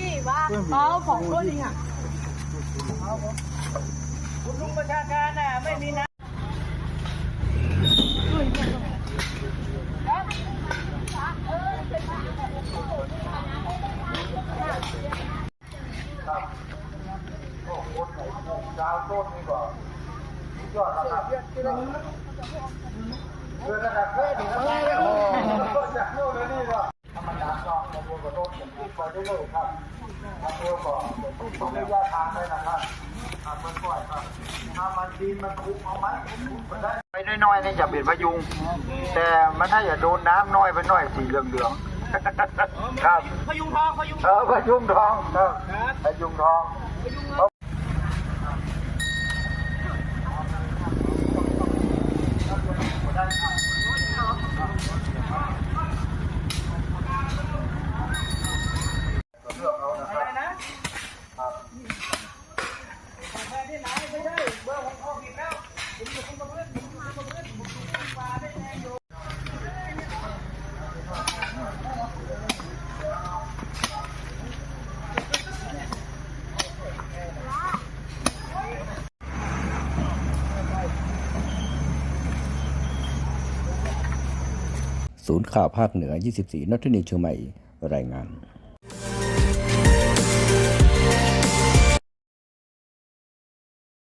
นี่ว่าเอะคุณลุงประชาการน่ะไม่มีน้ำดาวต้นนี่ก็สุดยอดแล้วครับเพื่อนระดับเพื่อนโอ้จากโน่นเลยนี่ก็ธรรมดาก็ขบ วนกระโดดอย่างที่ไปได้เลยครับทำเรือก่อนต้องระยะทางเลยนะครับทำมันก่อยครับถ้ามันดีมันคุกเอาไหมไปน้อยๆนี่จะเป็นพยุง แต่มันถ้าอย่าโดนน้ำน้อยไปน้อยสีเหลืองๆครับพยุงทองพยุงเออพยุงทองครับพยุงทอง อะไรนะแม่ที่ไหนไม่ใช่เบอร์ของพ่อผิดแล้วผมอยู่คุณประพฤติผมอยู่คุณประพฤติผมอยู่คุณปลาได้แทงอยู่ ศูนย์ข่าวภาคเหนือ 24นทนีเชียงใหม่รายงาน